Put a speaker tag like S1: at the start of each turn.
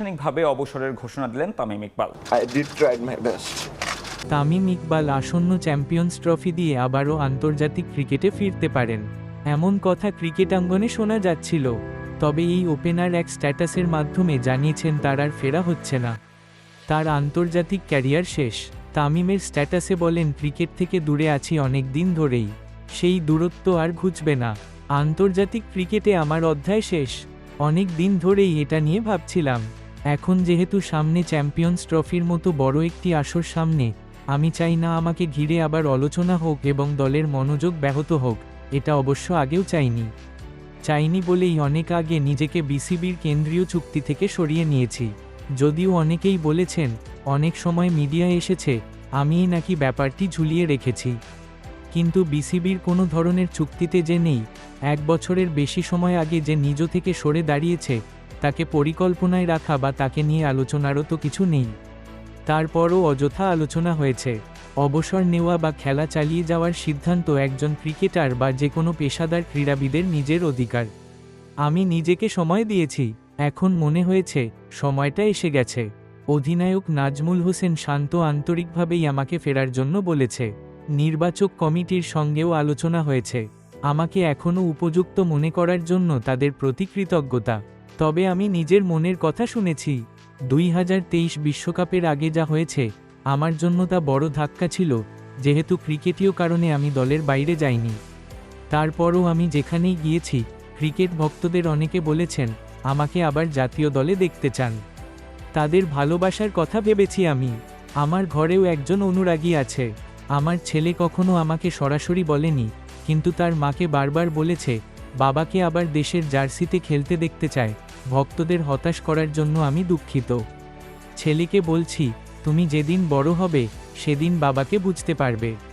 S1: আনুষ্ঠানিকভাবে অবসরের ঘোষণা দিলেন Tamim Iqbal.
S2: I did try my best.
S3: Tamim Iqbal আসন্ন চ্যাম্পিয়ন্স ট্রফি দিয়ে আবারও আন্তর্জাতিক ক্রিকেটে ফিরতে পারেন। এমন কথা ক্রিকেটাঙ্গনে শোনা যাচ্ছিল তবে এই ওপেনার এক স্ট্যাটাসের মাধ্যমে জানিয়েছেন তার আর ফেরা হচ্ছে না। তার আন্তর্জাতিক ক্যারিয়ার শেষ। তামিমের স্ট্যাটাসে বলেন ক্রিকেট থেকে দূরে আছি অনেক দিন ধরেই। সেই দূরত্ব আর ঘুচবে না। আন্তর্জাতিক ক্রিকেটে আমার অধ্যায় শেষ। অনেক দিন ধরেই এটা নিয়ে ভাবছিলাম। এখন যেহেতু সামনে চ্যাম্পিয়ন্স ট্রফির মতো বড় একটি আসর সামনে, আমি চাই না আমাকে ঘিরে আবার আলোচনা হোক এবং দলের মনোযোগ ব্যাহত হোক, এটা অবশ্য আগেও চাইনি। চাইনি বলেই অনেক আগে নিজেকে বিসিবির কেন্দ্রীয় চুক্তি থেকে সরিয়ে নিয়েছি। যদিও অনেকেই বলেছেন, অনেক সময় মিডিয়া এসেছে, আমিই নাকি ব্যাপারটি ঝুলিয়ে রেখেছি। কিন্তু বিসিবির কোনো ধরনের চুক্তিতে যে নেই, এক বছরের বেশি সময় আগে যে নিজ থেকে সরে দাঁড়িয়েছে তাকে পরিকল্পনায় রাখা বা তাকে নিয়ে আলোচনারও তো কিছু নেই। তারপরও অযথা আলোচনা হয়েছে। অবসর নেওয়া বা খেলা চালিয়ে যাওয়ার সিদ্ধান্ত একজন ক্রিকেটার বা যে কোনো পেশাদার ক্রীড়াবিদের নিজের অধিকার। আমি নিজেকে সময় দিয়েছি, এখন মনে হয়েছে, সময়টা এসে গেছে। অধিনায়ক নাজমুল হোসেন শান্ত আন্তরিকভাবেই আমাকে ফেরার জন্য বলেছে, নির্বাচক কমিটির সঙ্গেও আলোচনা হয়েছে। আমাকে এখনও উপযুক্ত মনে করার জন্য তাদের প্রতি কৃতজ্ঞতা। তবে আমি নিজের মনের কথা শুনেছি। দুই হাজার তেইশ বিশ্বকাপের আগে যা হয়েছে, আমার জন্য তা বড় ধাক্কা ছিল, যেহেতু ক্রিকেটীয় কারণে আমি দলের বাইরে যাইনি। তারপরও আমি যেখানেই গিয়েছি, ক্রিকেট ভক্তদের অনেকে বলেছেন, আমাকে আবার জাতীয় দলে দেখতে চান। তাদের ভালোবাসার কথা ভেবেছি আমি। আমার ঘরেও একজন অনুরাগী আছে। আমার ছেলে কখনো আমাকে সরাসরি বলেনি, কিন্তু তার মাকে বারবার বলেছে বাবাকে আবার দেশের জার্সিতে খেলতে দেখতে চায়। ভক্তদের হতাশ করার জন্য আমি দুঃখিত। ছেলেকে বলছি, তুমি যেদিন বড় হবে, সেদিন বাবাকে বুঝতে পারবে।